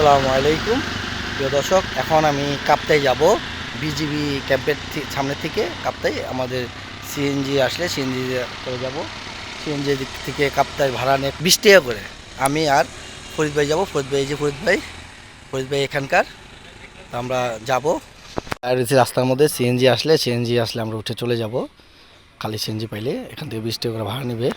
আসসালামু আলাইকুম। প্রিয় দর্শক, এখন আমি কাপ্তাই যাব। বিজিবি ক্যাম্পের সামনে থেকে কাপ্তাই, আমাদের সিএনজি আসলে সিএনজি করে যাব। সিএনজি দিক থেকে কাপ্তাই ভাড়া নেয় বিশ টাকা করে। আমি আর ফরিদ ভাই যাব। ফরিদ ভাই যে ফরিদ ভাই ফরিদ ভাই এখানকার। আমরা যাব। আর রাস্তার মধ্যে সিএনজি আসলে সিএনজি আসলে আমরা উঠে চলে যাব। খালি সিএনজি পাইলে এখান থেকে বিশ টাকা করে ভাড়া নেবে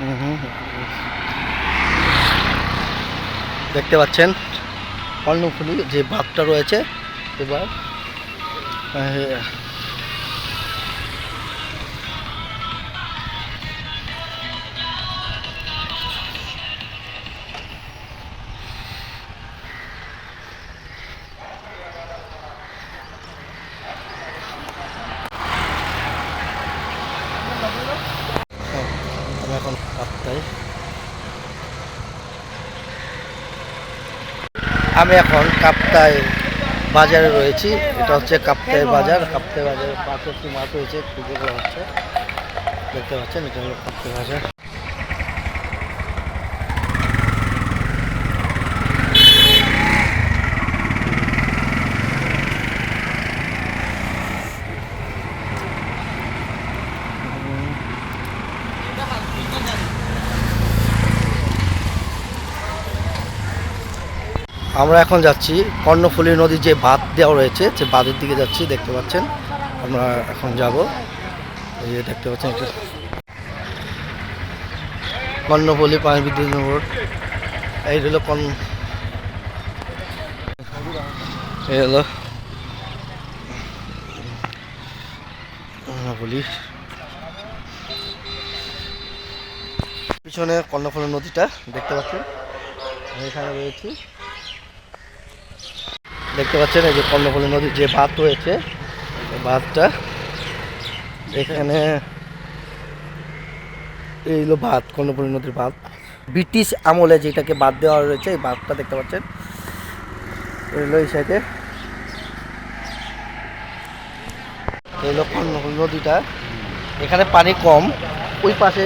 হুম হুম। দেখতে পাচ্ছেন কর্ণফুলি যে বাঘটা রয়েছে এবার এখন আমি এখন কাপ্তায় বাজারে রয়েছি। এটা হচ্ছে কাপ্তায় বাজার। কাপ্তায় বাজারের পাশে একটি মাঠ রয়েছে পুজো হচ্ছে। দেখতে পাচ্ছেন, এটা হলো কাপ্তায় বাজার। আমরা এখন যাচ্ছি কর্ণফুলী নদীর যে বাঁধ দেওয়া রয়েছে, যে বাঁধের দিকে যাচ্ছি, দেখতে পাচ্ছেন। আমরা এখন যাব। এই যে দেখতে পাচ্ছেন এটা কর্ণফুলী পানি বিদ্যুৎ রোড। এই হলো কর্ণ এই হলো কর্ণফুলী। পিছনে কর্ণফুলী নদীটা দেখতে পাচ্ছেন। এখানে রয়েছি দেখতে পাচ্ছেন, এই যে কর্ণফুলী নদীর যে বাঁধ রয়েছে বাঁধটা এখানে এই হলো বাঁধ কর্ণফুলী নদীর বাঁধ ব্রিটিশ আমলে যেটাকে বাদ দেওয়া রয়েছে, এই বাঁধটা দেখতে পাচ্ছেন। এই হলো এই সাইডে। এই হলো কর্ণফুলী নদীটা। এখানে পানি কম। ওই পাশে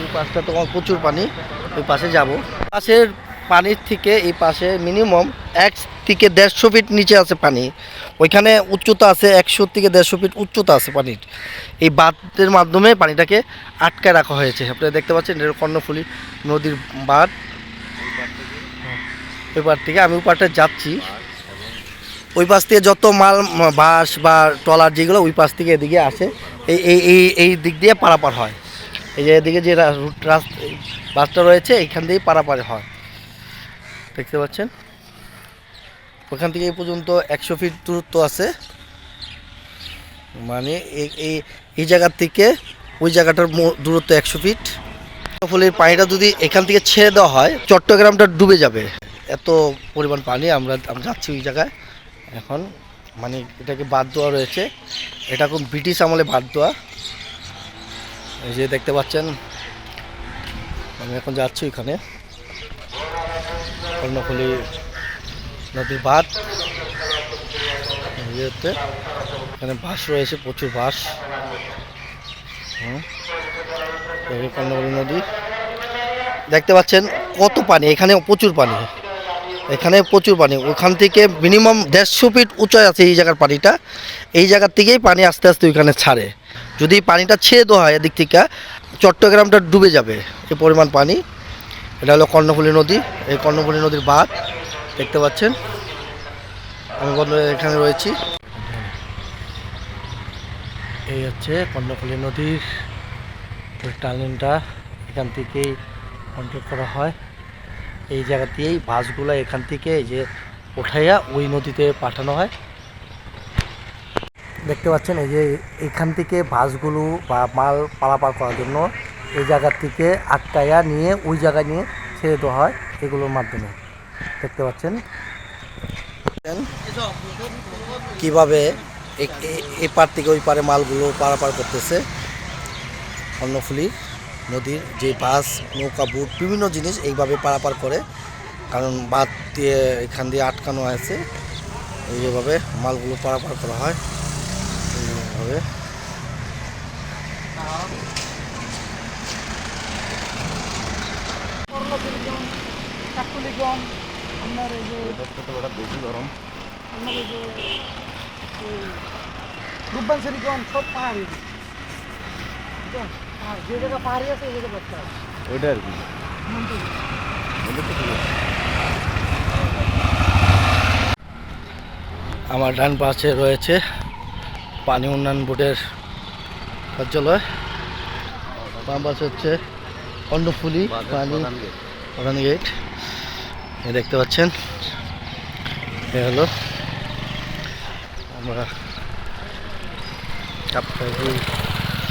ওই পাশটা তো প্রচুর পানি, ওই পাশে যাব। পাশের পানির থেকে এই পাশে মিনিমাম এক থেকে দেড়শো ফিট নিচে আছে পানি। ওইখানে উচ্চতা আছে একশো থেকে দেড়শো ফিট উচ্চতা আছে পানির। এই বাঁধের মাধ্যমে পানিটাকে আটকায় রাখা হয়েছে। আপনারা দেখতে পাচ্ছেন, এটা কর্ণফুলী নদীর বাঁধ। ওই পার থেকে আমি ওই পারটা যাচ্ছি। ওই পাশ থেকে যত মাল বাস বা ট্রলার যেগুলো, ওই পাশ থেকে এদিকে আসে। এই এই এই এই দিক দিয়ে পারাপার হয়। এই যে এদিকে যে রাস্তা, বাসটা রয়েছে, এইখান দিয়েই পারাপার হয়। দেখতে পাচ্ছেন? ওখান থেকে এই পর্যন্ত একশো ফিট দূরত্ব আছে। মানে এই এই জায়গার থেকে ওই জায়গাটার দূরত্ব একশো ফিট ফলে পানিটা যদি এখান থেকে ছেড়ে দেওয়া হয়, চট্টগ্রামটা ডুবে যাবে। এত পরিমাণ পানি, আমরা যাচ্ছি ওই জায়গায়। এখন মানে এটাকে বাদ দেওয়া রয়েছে। এটা কোন ব্রিটিশ আমলে বাদ দেওয়া। এই যে দেখতে পাচ্ছেন, আমি এখন যাচ্ছি ওইখানে। কর্ণফুলী নদীর বাঁধ, ইয়েতে। এখানে বাস রয়েছে, প্রচুর বাস হুম। যে নদী। দেখতে পাচ্ছেন কত পানি এখানে প্রচুর পানি। এখানে প্রচুর পানি। ওখান থেকে মিনিমাম দেড়শো ফিট উঁচায় আছে এই জায়গার পানিটা। এই জায়গার থেকেই পানি আস্তে আস্তে ওইখানে ছাড়ে। যদি পানিটা ছেড়ে দেওয়া হয় এদিক থেকে, চট্টগ্রামটা ডুবে যাবে। এই পরিমাণ পানি। এটা হলো কর্ণফুলী নদী। এই কর্ণফুলী নদীর বাঁধ। দেখতে পাচ্ছেন। আমি বন্ধু এখানে রয়েছি। এই হচ্ছে কর্ণফুলী নদীর টার্নিংটা এখান থেকেই কন্ট্রোল করা হয়। এই জায়গাতেই বাসগুলো এখান থেকে এই যে উঠাইয়া ওই নদীতে পাঠানো হয়। দেখতে পাচ্ছেন এই যে এখান থেকে বাসগুলো বা মাল পারাপার করার জন্য এই জায়গার থেকে আটকায়া নিয়ে ওই জায়গায় নিয়ে ছেড়ে দেওয়া হয় এগুলোর মাধ্যমে। দেখতে পাচ্ছেন। কীভাবে এ- এ- এ পার থেকে ওই পারে মালগুলো পারাপার করতেছে। কর্ণফুলী নদীর যে বাস নৌকা বুট বিভিন্ন জিনিস এইভাবে পারাপার করে। কারণ বাদ দিয়ে এখান দিয়ে আটকানো আছে। এইভাবে মালগুলো পারাপার করা হয়। এইভাবে। কাকুলিগম আপনার এই যে বেশি গরম। আপনার এই যে রূপবাঞ্চলিগম সব পাহাড়ি। যে জায়গা পাহাড়ি আছে এই জায়গা বাচ্চা ওইটা আর কি। ওইটা তো ঠিক আছে। আমার ডান পাশে রয়েছে পানি উন্নয়ন বোর্ডের কার্যালয়। বাম পাশে হচ্ছে কর্ণফুলি পানি প্রধান গেট দেখতে পাচ্ছেন? এ হলো আমরা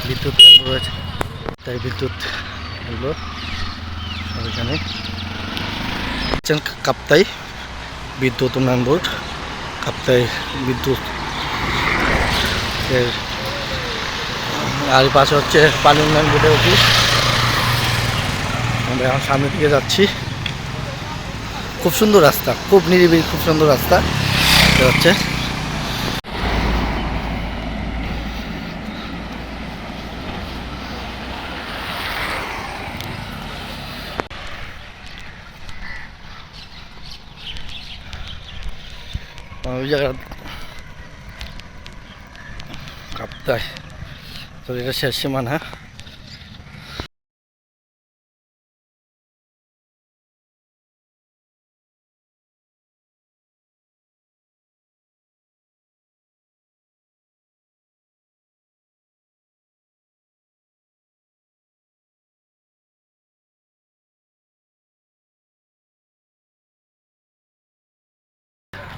বিদ্যুৎ কেন্দ্র রয়েছে, তাই বিদ্যুৎ সব এখানে। হচ্ছেন কাপ্তাই বিদ্যুৎ উন্নয়ন বোর্ড। কাপ্তাই বিদ্যুৎ এর আর পাশে হচ্ছে পানি উন্নয়ন বোর্ডের অফিস। আমরা এখন সামনের দিকে যাচ্ছি। খুব সুন্দর রাস্তা, খুব নিরিবিলি, খুব সুন্দর রাস্তা। এটা হচ্ছে ওই কাপ্তায় তো এটা শেষ সীমানা।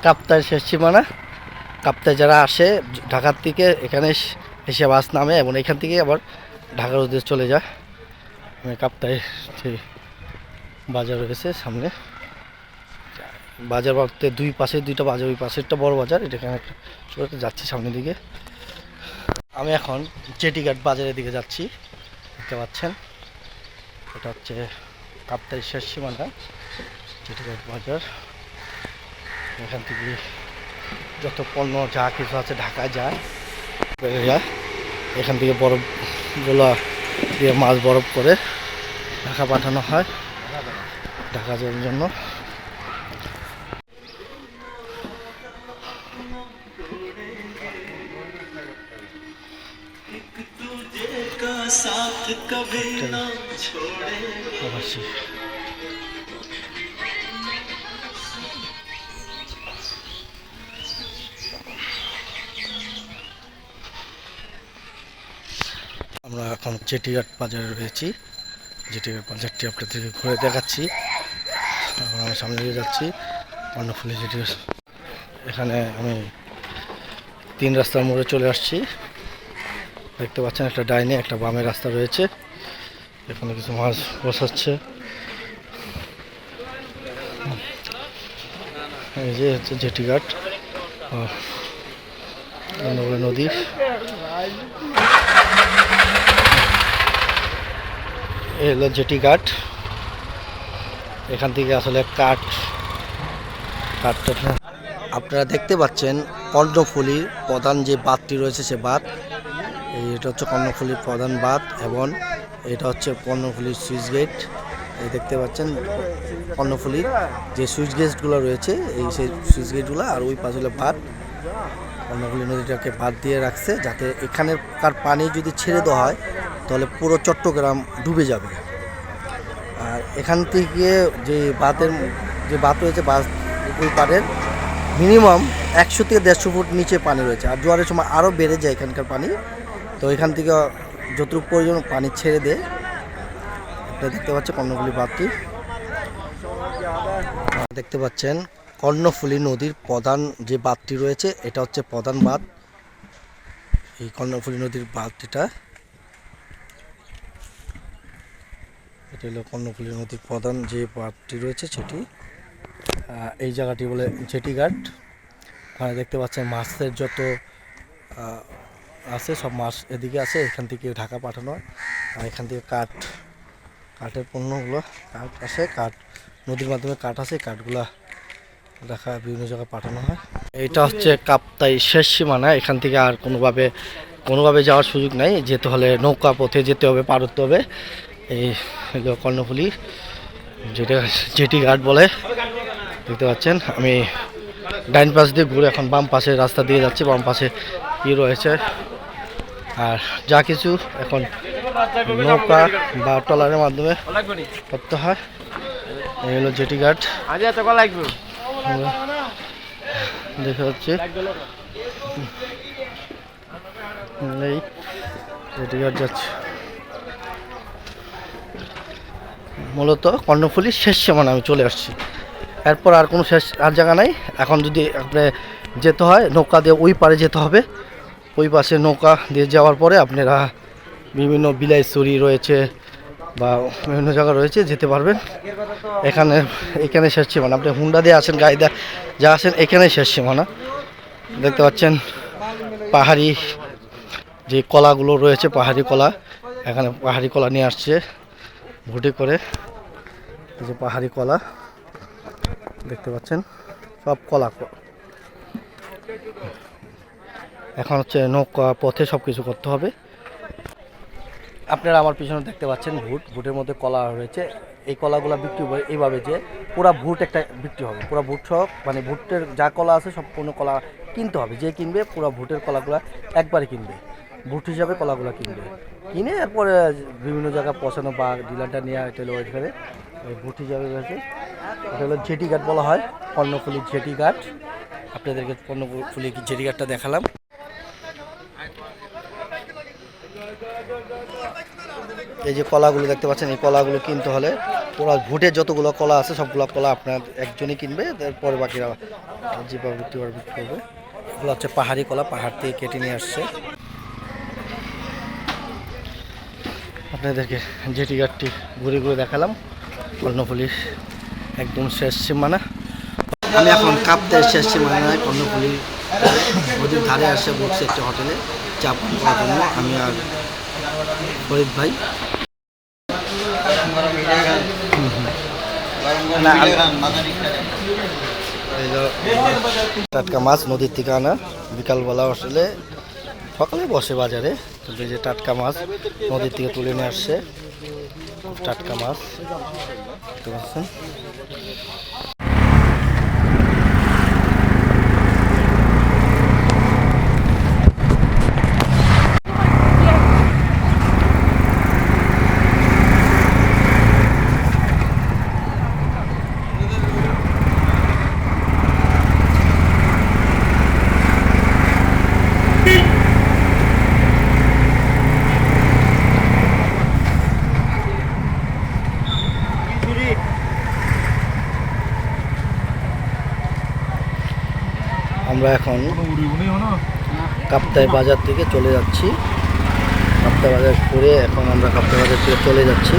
কাপ্তায় শেষ সীমানা। কাপ্তায় যারা আসে, ঢাকার থেকে এখানে এসে বাস নামে এবং এখান থেকে আবার ঢাকার উদ্দেশ্যে চলে যায়। কাপ্তায় যে বাজার রয়েছে সামনে। বাজার বলতে দুই পাশে, দুইটা বাজার, ওই পাশেরটা বড় বাজার, এটা এখানে একটা যাচ্ছি সামনের দিকে। আমি এখন চেটিঘাট বাজারের দিকে যাচ্ছি, দেখতে পাচ্ছেন? এটা হচ্ছে কাপ্তাই শেষ সীমানা, চেটিঘাট বাজার। এখান থেকে যত পণ্য যা কিছু আছে ঢাকায় যায় বেড়ে যায়। এখান থেকে বরফগুলো দিয়ে মাছ বরফ করে ঢাকা পাঠানো হয় ঢাকা যাওয়ার জন্য। অবশ্যই আমরা এখন চেটিঘাট বাজারে রয়েছি। চেটিঘাট বাজারটি আপনাদেরকে ঘুরে দেখাচ্ছি। এখন আমি সামনে দিয়ে যাচ্ছি। কর্ণফুলি চেটিঘাট এখানে আমি তিন রাস্তার মোড়ে চলে আসছি। দেখতে পাচ্ছেন একটা ডাইনে একটা বামে রাস্তা রয়েছে। এখানে কিছু মাছ বসাচ্ছে। এই যে হচ্ছে জেটিঘাট। আহ, কর্ণফুলী নদী। এই হলো জেটি ঘাট। এখান থেকে আসলে কাঠ কাঠটা আপনারা দেখতে পাচ্ছেন কর্ণফুলির প্রধান যে বাঁধটি রয়েছে সে বাঁধ। এটা হচ্ছে কর্ণফুলির প্রধান বাঁধ এবং এটা হচ্ছে কর্ণফুলির সুইচ গেট। এই দেখতে পাচ্ছেন কর্ণফুলির যে সুইচ গেটগুলো রয়েছে এই সেই সুইচ গেটগুলো আর ওই পাশে বাঁধ। কর্ণফুলী নদীটাকে বাদ দিয়ে রাখছে যাতে এখানকার পানি যদি ছেড়ে দেওয়া হয়, তাহলে পুরো চট্টগ্রাম ডুবে যাবে। আর এখান থেকে যে বাঁধের, যে বাঁধ রয়েছে, বাঁধ ওই পাড়ের, মিনিমাম একশো থেকে দেড়শো ফুট নিচে পানি রয়েছে। আর জোয়ারের সময় আরও বেড়ে যায় এখানকার পানি। তো এখান থেকে যতটুকু প্রয়োজন পানি ছেড়ে দেয় আপনারা দেখতে পাচ্ছেন কর্ণফুলী বাঁধটি। দেখতে পাচ্ছেন কর্ণফুলী নদীর প্রধান যে বাঁধটি রয়েছে, এটা হচ্ছে প্রধান বাঁধ। এই কর্ণফুলী নদীর বাঁধটিটা, এটি হলো কর্ণফুলী নদীর প্রধান যে বাঁধটি রয়েছে সেটি। এই জায়গাটি বলে জেটি ঘাট। ওখানে দেখতে পাচ্ছেন মাছের যত আছে, সব মাছ এদিকে আছে, এখান থেকে ঢাকা পাঠানো হয়। আর এখান থেকে কাঠ, কাঠের পণ্যগুলো, কাঠ আসে, কাঠ, নদীর মাধ্যমে কাঠ আসে, কাঠগুলা রাখা বিভিন্ন জায়গায় পাঠানো হয়। এটা হচ্ছে কাপ্তাই শেষ সীমানা, এখান থেকে আর কোনোভাবে কোনোভাবে যাওয়ার সুযোগ নাই। যেতে হলে নৌকা পথে যেতে হবে, পার হতে হবে। এই কর্ণফুলি, যেটা জেটি ঘাট বলে। দেখতে পাচ্ছেন, আমি ডাইন পাশ দিয়ে ঘুরে এখন বাম পাশে রাস্তা দিয়ে যাচ্ছি, বাম পাশে কি রয়েছে। আর যা কিছু এখন নৌকা বা ট্রলারের মাধ্যমে করতে হয়। এই হলো জেটি ঘাট। দেখা এই জেটি ঘাট যাচ্ছে। মূলত কর্ণফুলির শেষ সীমানা আমি চলে আসছি। এরপর আর কোনো শেষ, আর জায়গা নাই। এখন যদি আপনি যেতে হয়, নৌকা দিয়ে ওই পারে যেতে হবে। ওই পাশে নৌকা দিয়ে যাওয়ার পরে আপনারা বিভিন্ন বিলাইছড়ি রয়েছে বা বিভিন্ন জায়গা রয়েছে, যেতে পারবেন। এখানে এখানে শেষ সীমানা। আপনি হুন্ডা দিয়ে আসেন গাড়ি দিয়ে যা আসেন এখানে শেষ সীমানা। দেখতে পাচ্ছেন, পাহাড়ি যে কলাগুলো রয়েছে, পাহাড়ি কলা। এখানে পাহাড়ি কলা নিয়ে আসছে ভুটি করে। যে পাহাড়ি কলা, দেখতে পাচ্ছেন, সব কলা। এখন হচ্ছে নৌকা, পথে সব কিছু করতে হবে। আপনারা আমার পিছনে দেখতে পাচ্ছেন ভুট ভুটের মধ্যে কলা রয়েছে। এই কলাগুলো বিক্রি হবে এইভাবে যে পুরা ভুট একটা বিক্রি হবে। পুরা ভুট সব মানে ভুটের যা কলা আছে, সম্পূর্ণ কলা কিনতে হবে। যে কিনবে, পুরা ভুটের কলাগুলো একবারে কিনবে। ভুট হিসাবে কলাগুলো কিনবে। কিনে এরপরে বিভিন্ন জায়গায় পচানো বা ডিলারটা নিয়ে, এটা হলো ভুট হিসাবে রয়েছে। এটা হলো জেটি ঘাট বলা হয়। কর্ণফুলি জেটি ঘাট। আপনাদেরকে কর্ণফুলি জেটি ঘাটটা দেখালাম। এই যে কলাগুলো দেখতে পাচ্ছেন, এই কলাগুলো কিনতে হলে পুরো ভুটের যতগুলো কলা আছে, সবগুলো কলা আপনার একজনই কিনবে, তারপরে বাকিরা যেভাবে বিক্রি করবে করবে। এগুলো হচ্ছে পাহাড়ি কলা, পাহাড় থেকে কেটে নিয়ে আসছে। আপনাদেরকে জেটি ঘাটটি ঘুরে ঘুরে দেখালাম। কর্ণফুলির একদম শেষ সীমানা। আমি এখন কাপ্তের শেষ সীমানায় কর্ণফুলি নদীর ধারে আসে বসছি একটা হোটেলে। চা পান করার জন্য আমি আর ফরিদ ভাই। টাটকা মাছ নদীর থেকে আনা বিকালবেলা আসলে সকালে বসে বাজারে যে টাটকা মাছ নদীর থেকে তুলে নিয়ে আসছে, টাটকা মাছ। আমরা এখন কাপ্তাই বাজার থেকে চলে যাচ্ছি। কাপ্তাই বাজার করে এখন আমরা কাপ্তাই বাজার থেকে চলে যাচ্ছি।